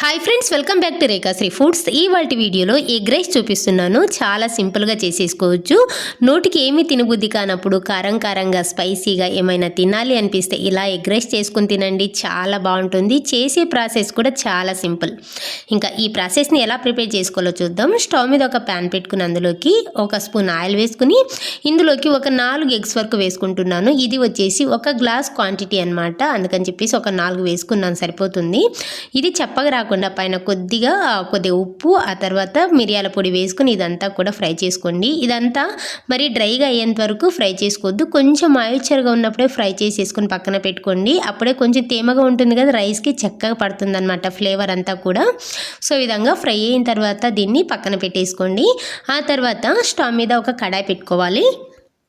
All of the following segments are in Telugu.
Hi friends welcome back to Rekhasri foods ఈ వీడియోలో ఎగ్ రైస్ చూపిస్తున్నాను. చాలా సింపుల్గా చేసేసుకోవచ్చు. నోటికి ఏమీ తినబుద్ధి కానప్పుడు కారం కారంగా స్పైసీగా ఏమైనా తినాలి అనిపిస్తే ఇలా ఎగ్ రైస్ చేసుకుని తినండి. చాలా బాగుంటుంది. చేసే ప్రాసెస్ కూడా చాలా సింపుల్ ఇంకా ఈ ప్రాసెస్ని ఎలా ప్రిపేర్ చేసుకోవాలో చూద్దాం. స్టవ్ మీద ఒక ప్యాన్ పెట్టుకుని అందులోకి ఒక స్పూన్ ఆయిల్ వేసుకుని ఇందులోకి ఒక నాలుగు ఎగ్స్ వరకు వేసుకుంటున్నాను. ఇది వచ్చేసి ఒక గ్లాస్ క్వాంటిటీ అనమాట అందుకని చెప్పేసి ఒక నాలుగు వేసుకున్నాను. సరిపోతుంది. ఇది చెప్పగా రాకుండా పైన కొద్దిగా కొద్దిగా ఉప్పు ఆ తర్వాత మిరియాల పొడి వేసుకుని ఇదంతా కూడా ఫ్రై చేసుకోండి. ఇదంతా మరి డ్రైగా అయ్యేంత వరకు ఫ్రై చేసుకోవద్దు. కొంచెం మాయిశ్చర్గా ఉన్నప్పుడే ఫ్రై చేసేసుకొని పక్కన పెట్టుకోండి. అప్పుడే కొంచెం తేమగా ఉంటుంది కదా రైస్కి చక్కగా పడుతుందనమాట ఫ్లేవర్ అంతా కూడా. సో విధంగా ఫ్రై అయిన తర్వాత దీన్ని పక్కన పెట్టేసుకోండి. ఆ తర్వాత స్టవ్ మీద ఒక కడాయి పెట్టుకోవాలి.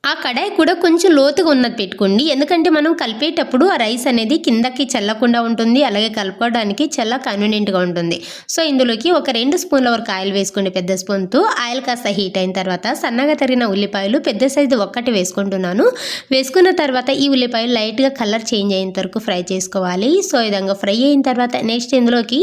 ఆ కడాయి కూడా కొంచెం లోతుగా ఉన్నది పెట్టుకోండి. ఎందుకంటే మనం కలిపేటప్పుడు ఆ రైస్ అనేది కిందకి చల్లకుండా ఉంటుంది. అలాగే కలుపుకోవడానికి చాలా కన్వీనియంట్గా ఉంటుంది. సో ఇందులోకి ఒక రెండు స్పూన్ల వరకు ఆయిల్ వేసుకోండి పెద్ద స్పూన్తో. ఆయిల్ కాస్త హీట్ అయిన తర్వాత సన్నగా తరిగిన ఉల్లిపాయలు పెద్ద సైజు ఒక్కటి వేసుకుంటున్నాను. వేసుకున్న తర్వాత ఈ ఉల్లిపాయలు లైట్గా కలర్ చేంజ్ అయిన వరకు ఫ్రై చేసుకోవాలి. సో విధంగా ఫ్రై అయిన తర్వాత నెక్స్ట్ ఇందులోకి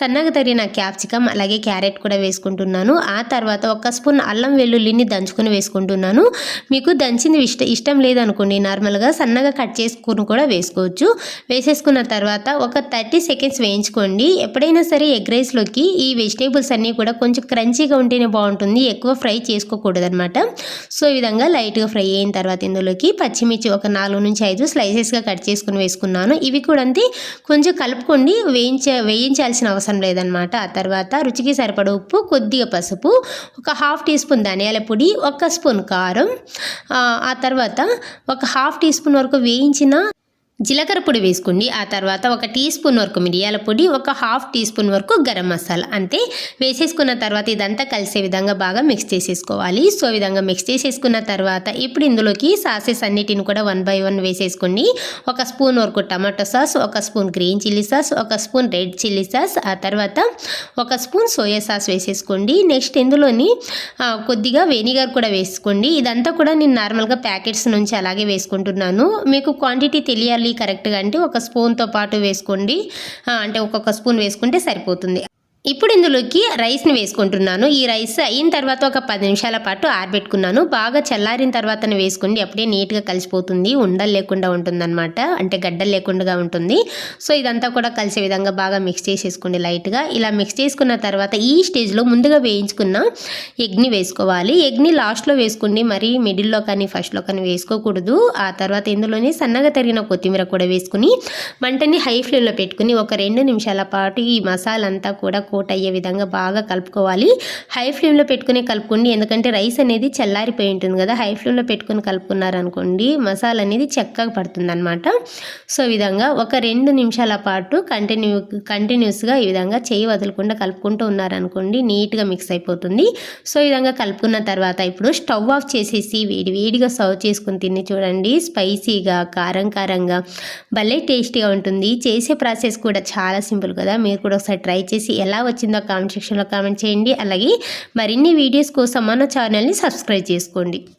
సన్నగా తరిగిన క్యాప్సికమ్ అలాగే క్యారెట్ కూడా వేసుకుంటున్నాను. ఆ తర్వాత ఒక స్పూన్ అల్లం వెల్లుల్లిని దంచుకొని వేసుకుంటున్నాను. మీకు దంచింది ఇష్ట ఇష్టం లేదనుకోండి నార్మల్గా సన్నగా కట్ చేసుకుని కూడా వేసుకోవచ్చు. వేసేసుకున్న తర్వాత ఒక థర్టీ సెకండ్స్ వేయించుకోండి. ఎప్పుడైనా సరే ఎగ్ రైస్లోకి ఈ వెజిటేబుల్స్ అన్నీ కూడా కొంచెం క్రంచీగా ఉంటేనే బాగుంటుంది. ఎక్కువ ఫ్రై చేసుకోకూడదనమాట సో ఈ విధంగా లైట్గా ఫ్రై అయిన తర్వాత ఇందులోకి పచ్చిమిర్చి ఒక నాలుగు నుంచి ఐదు స్లైసెస్గా కట్ చేసుకుని వేసుకున్నాను. ఇవి కూడా అంతే. కొంచెం కలుపుకోండి. వేయించ వేయించాల్సిన అవసరం లేదనమాట ఆ తర్వాత రుచికి సరిపడ ఉప్పు కొద్దిగా పసుపు ఒక హాఫ్ టీ స్పూన్ ధనియాల పొడి ఒక స్పూన్ కారం ఆ తర్వాత ఒక హాఫ్ టీ స్పూన్ వరకు వేయించిన జీలకర్ర పొడి వేసుకోండి. ఆ తర్వాత ఒక టీ స్పూన్ వరకు మిరియాల పొడి ఒక హాఫ్ టీ స్పూన్ వరకు గరం మసాలా. అంతే వేసేసుకున్న తర్వాత ఇదంతా కలిసే విధంగా బాగా మిక్స్ చేసేసుకోవాలి. సో విధంగా మిక్స్ చేసేసుకున్న తర్వాత ఇప్పుడు ఇందులోకి సాసెస్ అన్నిటిని కూడా వన్ బై వన్ వేసేసుకోండి. ఒక స్పూన్ వరకు టమాటో సాస్ ఒక స్పూన్ గ్రీన్ చిల్లీ సాస్ ఒక స్పూన్ రెడ్ చిల్లీ సాస్ ఆ తర్వాత ఒక స్పూన్ సోయా సాస్ వేసేసుకోండి. నెక్స్ట్ ఇందులోని కొద్దిగా వెనిగర్ కూడా వేసుకోండి. ఇదంతా కూడా నేను నార్మల్గా ప్యాకెట్స్ నుంచి అలాగే వేసుకుంటున్నాను. మీకు క్వాంటిటీ తెలియాలి కరెక్ట్గా అంటే ఒక స్పూన్తో పాటు వేసుకోండి. అంటే ఒక్కొక్క స్పూన్ వేసుకుంటే సరిపోతుంది. ఇప్పుడు ఇందులోకి రైస్ని వేసుకుంటున్నాను. ఈ రైస్ అయిన తర్వాత ఒక పది నిమిషాల పాటు ఆరబెట్టుకున్నాను. బాగా చల్లారిన తర్వాత వేసుకోండి. అప్పుడే నీట్గా కలిసిపోతుంది. ఉండలు లేకుండా ఉంటుందన్నమాట. అంటే గడ్డలు లేకుండా ఉంటుంది. సో ఇదంతా కూడా కలిసే విధంగా బాగా మిక్స్ చేసేసుకోండి లైట్గా. ఇలా మిక్స్ చేసుకున్న తర్వాత ఈ స్టేజ్లో ముందుగా వేయించుకున్న ఎగ్ని వేసుకోవాలి. ఎగ్ని లాస్ట్లో వేసుకోండి. మరి మిడిల్లో కానీ ఫస్ట్లో కానీ వేసుకోకూడదు. ఆ తర్వాత ఇందులోనే సన్నగా తరిగిన కొత్తిమీర కూడా వేసుకుని మంటని హై ఫ్లేమ్లో పెట్టుకుని ఒక రెండు నిమిషాల పాటు ఈ మసాలా అంతా కూడా కోట్ అయ్యే విధంగా బాగా కలుపుకోవాలి. హై ఫ్లేమ్లో పెట్టుకుని కలుపుకోండి. ఎందుకంటే రైస్ అనేది చల్లారిపోయి ఉంటుంది కదా. హై ఫ్లేమ్లో పెట్టుకుని కలుపుకున్నారనుకోండి మసాలా అనేది చక్కగా పడుతుంది అనమాట సో ఈ విధంగా ఒక రెండు నిమిషాల పాటు కంటిన్యూ కంటిన్యూస్గా ఈ విధంగా చేయి వదలకుండా కలుపుకుంటూ ఉన్నారనుకోండి నీట్గా మిక్స్ అయిపోతుంది. సో ఈ విధంగా కలుపుకున్న తర్వాత ఇప్పుడు స్టవ్ ఆఫ్ చేసేసి వేడి వేడిగా సర్వ్ చేసుకుని తిని చూడండి. స్పైసీగా కారం కారంగా భలే టేస్టీగా ఉంటుంది. చేసే ప్రాసెస్ కూడా చాలా సింపుల్ కదా. మీరు కూడా ఒకసారి ట్రై చేసి ఎలా వచ్చిందో కామెంట్ సెక్షన్లో కామెంట్ చేయండి. అలాగే మరిన్ని వీడియోస్ కోసం మన ఛానల్ని సబ్స్క్రైబ్ చేసుకోండి.